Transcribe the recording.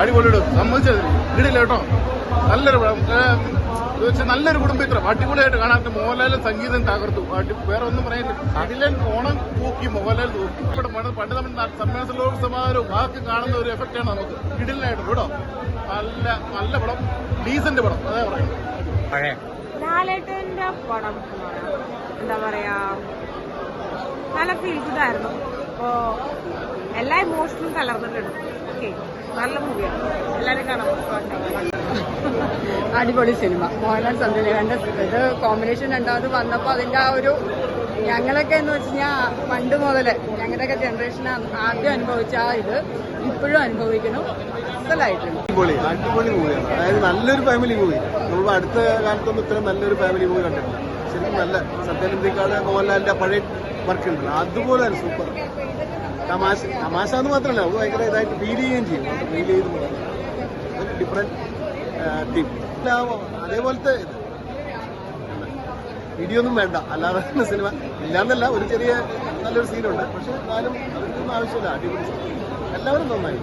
അടിപൊളിയിടും സമ്മതിച്ചത് ഇടില്ല കേട്ടോ. നല്ലൊരു പടം. നല്ലൊരു കുടുംബിത്രം. അടിപൊളിയായിട്ട് കാണാൻ മോഹൻലാൽ സംഗീതം തകർത്തു. അടി- വേറെ ഒന്നും പറയാനില്ല അതിലെ ഓണം തൂക്കി മോഹൻലാൽ തൂക്കി ഇവിടെ പണ്ട് പണ്ട് നമ്മൾ ന- സമ്മേളന ലോകസമാരവും ബാക്കി കാണുന്ന ഒരു എഫക്റ്റാണ് നമുക്ക് ഇടിലായിട്ട് കേട്ടോ. നല്ല നല്ല പടം. ഡീസന്റ് പടം. അതാ ലാലേട്ടന്റെ പടം എന്താ പറയാ? നല്ല ഫീൽസ് ഇതായിരുന്നു ആയിരുന്നു. അപ്പോ എല്ലാ ഇമോഷനും കലർന്നിട്ടുണ്ട് ഓക്കെ. നല്ല മൂവിയാണ് എല്ലാവരും കാണാൻ അടിപൊളി സിനിമ. മോഹൻലാൽ സന്ധ്യയുടെ ഇത് കോമ്പിനേഷൻ രണ്ടാമത് വന്നപ്പോൾ അതിന്റെ ആ ഒരു ഞങ്ങളൊക്കെ എന്ന് വെച്ച് കഴിഞ്ഞാൽ പണ്ട് മുതലേ ഞങ്ങളുടെയൊക്കെ ജനറേഷൻ ആദ്യം അനുഭവിച്ച ആ ഇത്. ഇപ്പോഴും അനുഭവിക്കണം അസലായിട്ടുണ്ട് അടിപൊളി അടിപൊളി മൂവിയാണ്. അതായത് നല്ലൊരു ഫാമിലി മൂവി നമ്മൾ അടുത്ത കാലത്തൊന്നും ഇത്രയും നല്ലൊരു ഫാമിലി മൂവി കണ്ടിട്ടില്ല. ശരിക്കും നല്ല. സത്യനന്ദിക്കാതെ മോഹൻലാലിന്റെ പഴയ വർക്ക് ഉണ്ടല്ലോ. അതുപോലെ തന്നെ സൂപ്പർ തമാശ തമാശ എന്ന് മാത്രമല്ല അത് ഭയങ്കര ഇതായിട്ട് ഫീൽ ചെയ്യുകയും ചെയ്യും. ഫീൽ ചെയ്ത് ഡിഫറെന്റ് ടീം അതേപോലത്തെ ഒന്നും വേണ്ട. അല്ലാതെ സിനിമ ഇല്ലാന്നല്ല ഒരു ചെറിയ നല്ലൊരു സീനുണ്ട് പക്ഷെ എന്നാലും അതൊന്നും ആവശ്യമില്ല. അടിപൊളി എല്ലാവരും നന്നായി.